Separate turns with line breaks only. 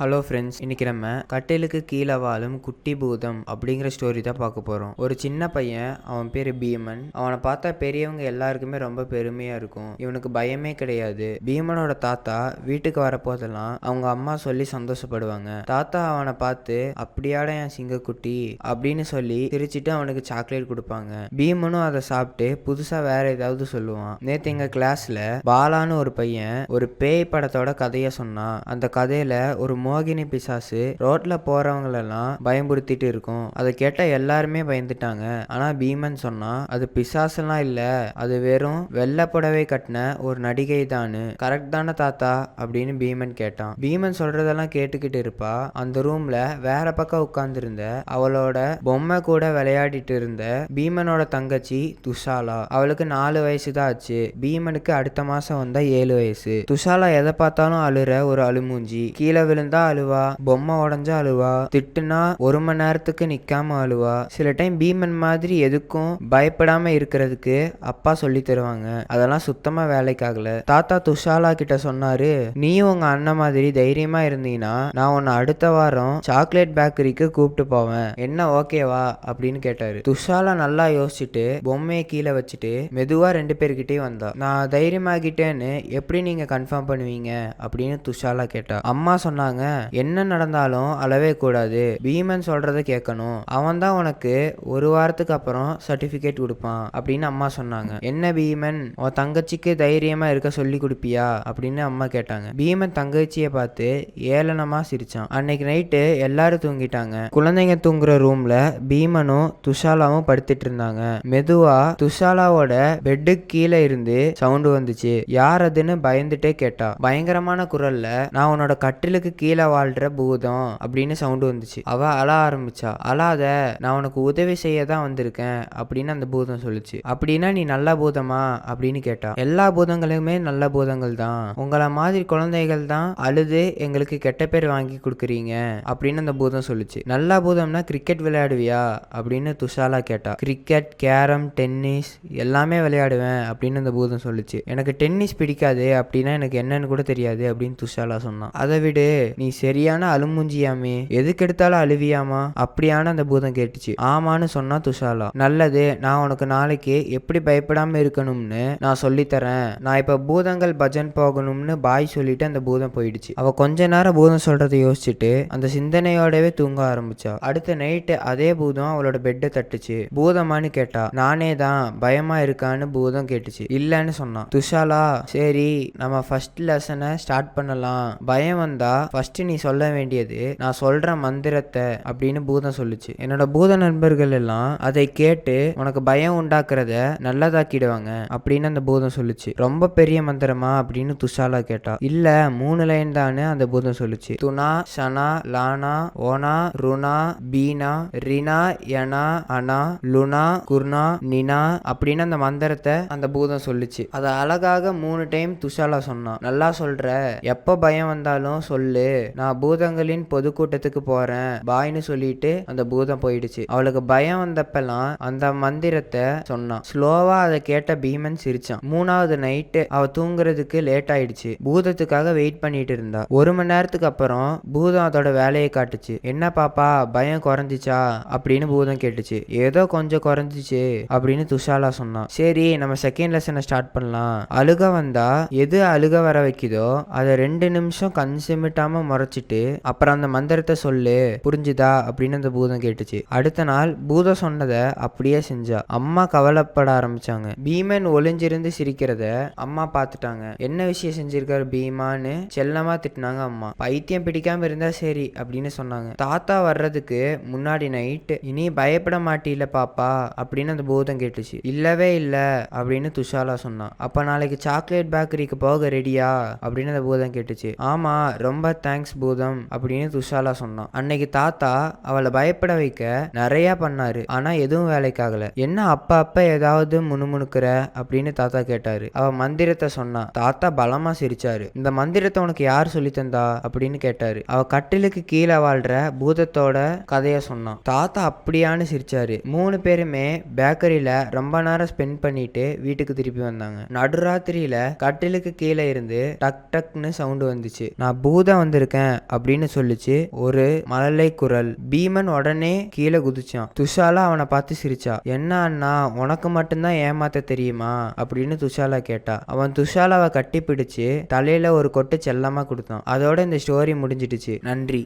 Hello friends இன்னைக்கு நம்ம கட்டிலுக்கு கீழே வாழும் குட்டி பூதம் அப்படிங்கிற ஸ்டோரி தான் பார்க்க போகிறோம் ஒரு சின்ன பையன் அவன் பேர் பீமன். அவனை பார்த்தா பெரியவங்க எல்லாருக்குமே ரொம்ப பெருமையாக இருக்கும். இவனுக்கு பயமே கிடையாது. பீமனோட தாத்தா வீட்டுக்கு வரப்போதெல்லாம் அவங்க அம்மா சொல்லி சந்தோஷப்படுவாங்க. தாத்தா அவனை பார்த்து அப்படியாட என் சிங்கக்குட்டி அப்படின்னு சொல்லி சிரிச்சிட்டு அவனுக்கு சாக்லேட் கொடுப்பாங்க. பீமனும் அதை சாப்பிட்டு புதுசாக வேற ஏதாவது சொல்லுவான். நேற்று எங்கள் கிளாஸில் பாலான்னு ஒரு பையன் ஒரு பேய் படத்தோட கதையை சொன்னான். அந்த கதையில் ஒரு மோகினி பிசாசு ரோட்ல போறவங்களெல்லாம் பயமுறுத்திட்டு இருக்கும். அதை கேட்ட எல்லாருமே பயந்துட்டாங்க. ஆனா பீமன் சொன்னா அது பிசாசெல்லாம் இல்ல. அது வெறும் வெள்ளை புடவை கட்டின ஒரு நடிகை தானு கரெக்ட் தானே தாத்தா? அப்படின்னு பீமன் கேட்டான். பீமன் சொல்றதெல்லாம் கேட்டுக்கிட்டு இருப்பா. அந்த ரூம்ல வேற பக்கம் உட்கார்ந்துருந்த அவளோட பொம்மை கூட விளையாடிட்டு இருந்த பீமனோட தங்கச்சி துஷாலா. அவளுக்கு நாலு வயசு தான் ஆச்சு. பீமனுக்கு அடுத்த மாசம் வந்தா ஏழு வயசு. துஷாலா எதை பார்த்தாலும் அழுற ஒரு அழுமூஞ்சி. கீழே விழுந்தா அழுவா பொம்மை உடஞ்சா அழுவா திட்டுனா ஒரு மணி நேரத்துக்கு நிக்காம அழுவா. சில டைம் பீமன் மாதிரி எதுக்கும் பயப்படாம இருக்கிறதுக்கு அப்பா சொல்லி தருவாங்க. அதெல்லாம் சுத்தமா வேலைக்காகல. தாத்தா துஷாலா கிட்ட சொன்னாரு நீயும் உங்க அண்ணன் மாதிரி தைரியமா இருந்தீங்கன்னா நான் உன்னை அடுத்த வாரம் சாக்லேட் பேக்கரிக்கு கூப்பிட்டு போவேன். என்ன ஓகேவா அப்படின்னு கேட்டாரு. துஷாலா நல்லா யோசிச்சுட்டு பொம்மையை கீழே வச்சுட்டு மெதுவா ரெண்டு பேர்கிட்டயும் வந்தா. நான் தைரியமாகிட்டேன்னு எப்படி நீங்க கன்ஃபார்ம் பண்ணுவீங்க? அப்படின்னு துஷாலா கேட்டா. அம்மா சொன்னாங்க என்ன நடந்தாலும் அளவே கூடாது. பீமன் சொல்றத கேட்கணும். அவன் தான் உனக்கு ஒரு வாரத்துக்கு அப்புறம் சர்டிபிகேட் கொடுப்பான் அப்படின்னு அம்மா சொன்னாங்க. என்ன பீமன்? உன் தங்கச்சிக்கு தைரியமா இருக்க சொல்லி கொடுப்பியா? அப்படின்னு அம்மா கேட்டாங்க. பீமன் தங்கச்சியை பார்த்து ஏளனமா சிரிச்சான். அன்னைக்கு நைட்டு எல்லாரும் தூங்கிட்டாங்க. குழந்தைங்க தூங்குற ரூம்ல பீமனும் துஷாலாவும் படுத்துட்டு இருந்தாங்க. மெதுவா துஷாலாவோட பெட்டு கீழே இருந்து சவுண்டு வந்துச்சு. யார் அதுன்னு பயந்துட்டே கேட்டா. பயங்கரமான குரல்ல நான் உன்னோட கட்டிலுக்கு கீழே வாழ்ற பூதம் அப்படின்னு சவுண்டு வந்துச்சு. அவ அழ ஆரம்பிச்சா அழாத நான் உனக்கு உதவி செய்ய தான் வந்திருக்கேன் அப்படின்னு அந்த பூதம் சொல்லுச்சு. அப்படின்னா நீ நல்ல பூதமா? அப்படின்னு கேட்டா எல்லா பூதங்களுமே நல்ல பூதங்கள் தான் உங்களை மாதிரி குழந்தைகள் தான் அழுது எங்களுக்கு கெட்ட பேர் வாங்கி கொடுக்குறீங்க அப்படின்னு அந்த பூதம் சொல்லுச்சு. நல்ல பூதம்னா கிரிக்கெட் விளையாடுவியா? அப்படின்னு துஷாலா கேட்டா கிரிக்கெட் கேரம் டென்னிஸ் எல்லாமே விளையாடுவேன் அப்படின்னு அந்த பூதம் சொல்லுச்சு. எனக்கு டென்னிஸ் பிடிக்காது அப்படின்னா எனக்கு என்னன்னு கூட தெரியாது அப்படின்னு துஷாலா சொன்னான் அதை விடு நீ நீ சரியான அழுமூஞ்சியாமே. எதுக்கு எடுத்தாலும் அழுவியாமா? அப்படியான அந்த பூதம் கேட்டுச்சு. ஆமான்னு சொன்னா துஷாலா. நல்லது நான் உனக்கு நாளைக்கு எப்படி பயப்படாம இருக்கணும்னு நான் சொல்லித்தரேன். நான் இப்ப பூதங்கள் பஜன் போகணும்னு பாய் சொல்லிட்டு அந்த பூதம் போயிடுச்சு. அவ கொஞ்ச நேரம் பூதம் சொல்றதை யோசிச்சுட்டு அந்த சிந்தனையோடவே தூங்க ஆரம்பிச்சா. அடுத்த நைட்டு அதே பூதம் அவளோட பெட்டை தட்டுச்சு. பூதமான்னு கேட்டா நானே தான் பயமா இருக்கான்னு பூதம் கேட்டுச்சு. இல்லைன்னு சொன்னான் துஷாலா சரி நம்ம ஃபர்ஸ்ட் லெசனை ஸ்டார்ட் பண்ணலாம். பயம் வந்தா ஃபர்ஸ்ட் நீ சொல்ல வேண்டியது நான் சொல்ற மந்திரத்தை அப்படின்னு பூதம் சொல்லுச்சு. என்னோட பூத நண்பர்கள் எல்லாம் அதை கேட்டு உனக்கு பயம் உண்டாக்குறத நல்லதாக்கிடுவாங்க அப்படின்னு அந்த பூதம் சொல்லுச்சு. ரொம்ப பெரிய மந்திரமா? அப்படின்னு துஷாலா கேட்டா. இல்ல மூணு லைன் தானே அந்த பூதம் சொல்லுச்சு. துனா ஷனா லானா ஓனா ருனா பீனா ரினா யனா அனா லுனா குர்னா நினா அப்படின்னு அந்த மந்திரத்தை அந்த பூதம் சொல்லுச்சு. அதை அழகாக மூணு டைம் துஷாலா சொன்னான். நல்லா சொல்ற. எப்ப பயம் வந்தாலும் சொல்லு. நான் பூதங்களின் பொதுக்கூட்டத்துக்கு போறேன் பாய்னு சொல்லிட்டு அந்த பூதம் போயிடுச்சு. அவளுக்கு பயம் வந்தப்பெல்லாம் அந்த மந்திரத்தை சொன்னான். ஸ்லோவா அதை கேட்ட பீமன் சிரிச்சான். மூணாவது நைட்டு அவ தூங்குறதுக்கு லேட் ஆயிடுச்சு. பூதத்துக்காக வெயிட் பண்ணிட்டு இருந்தா. ஒரு மணி நேரத்துக்கு அப்புறம் பூதம் அதோட வேலையை காட்டுச்சு. என்ன பாப்பா பயம் குறைஞ்சிச்சா? அப்படின்னு பூதம் கேட்டுச்சு. ஏதோ கொஞ்சம் குறைஞ்சிச்சு அப்படின்னு துஷாலா சொன்னான். சரி நம்ம செகண்ட் லெசனை ஸ்டார்ட் பண்ணலாம். அழுக வந்தா எது அழுக வர வைக்குதோ அதை ரெண்டு நிமிஷம் கண் சிமிட்டாம முறைச்சிட்டு அப்புறம் அந்த மந்திரத்தை சொல்லு புரிஞ்சுதா? அப்படின்னு அந்த பூதம் கேட்டுச்சு. அடுத்த நாள் பூதம் சொன்னதை அப்படியே செஞ்சா. அம்மா கவலைப்பட ஆரம்பிச்சாங்க. பீமன் ஒளிஞ்சிருந்து சிரிக்கிறத அம்மா பார்த்துட்டாங்க. என்ன விஷயம் செஞ்சிருக்காரு பீமான்னு? செல்லமா திட்டினாங்க அம்மா. பைத்தியம் பிடிக்காம இருந்தா சரி அப்படின்னு சொன்னாங்க. தாத்தா வர்றதுக்கு முன்னாடி நைட் இனி பயப்பட மாட்டில பாப்பா அப்படின்னு அந்த பூதம் கேட்டுச்சு. இல்லவே இல்ல அப்படின்னு துஷாலா சொன்னான் அப்ப நாளைக்கு சாக்லேட் பேக்கரிக்கு போக ரெடியா? அப்படின்னு அந்த பூதம் கேட்டுச்சு. ஆமா ரொம்ப தேங்க்ஸ் தேங்க்ஸ் பூதம் அப்படின்னு துஷாலா சொன்னான். அன்னைக்கு தாத்தா அவளை பயப்பட வைக்க நிறைய பண்ணாரு. ஆனா எதுவும் வேலைக்காகல என்ன அப்ப அப்ப ஏதாவது முணுமுணுக்கிற? அப்படின்னு தாத்தா கேட்டாரு. அவ மந்திரத்தை சொன்னா. தாத்தா பலமா சிரிச்சாரு. இந்த மந்திரத்தை உனக்கு யார் சொல்லி தந்தா? அப்படின்னு கேட்டாரு. அவ கட்டிலுக்கு கீழே வாழ்ற பூதத்தோட கதைய சொன்னான். தாத்தா அப்படியான்னு சிரிச்சாரு. மூணு பேருமே பேக்கரியில ரொம்ப நேரம் ஸ்பெண்ட் பண்ணிட்டு வீட்டுக்கு திருப்பி வந்தாங்க. நடுராத்திரியில கட்டிலுக்கு கீழே இருந்து டக் டக்னு சவுண்டு வந்துச்சு. நான் பூதம் வந்திருக்கேன் இருக்கேன் அப்படின்னு சொல்லிச்சு. ஒரு மழலை குரல். பீமன் உடனே கீழே குதிச்சான். துஷாலா அவனை பார்த்து சிரிச்சா. என்ன அண்ணா உனக்கு மட்டும்தான் ஏமாத்த தெரியுமா? அப்படின்னு துஷாலா கேட்டா. அவன் துஷாலாவை கட்டி பிடிச்சு தலையில ஒரு கொட்டு செல்லமா கொடுத்தான். அதோட இந்த ஸ்டோரி முடிஞ்சிடுச்சு. நன்றி.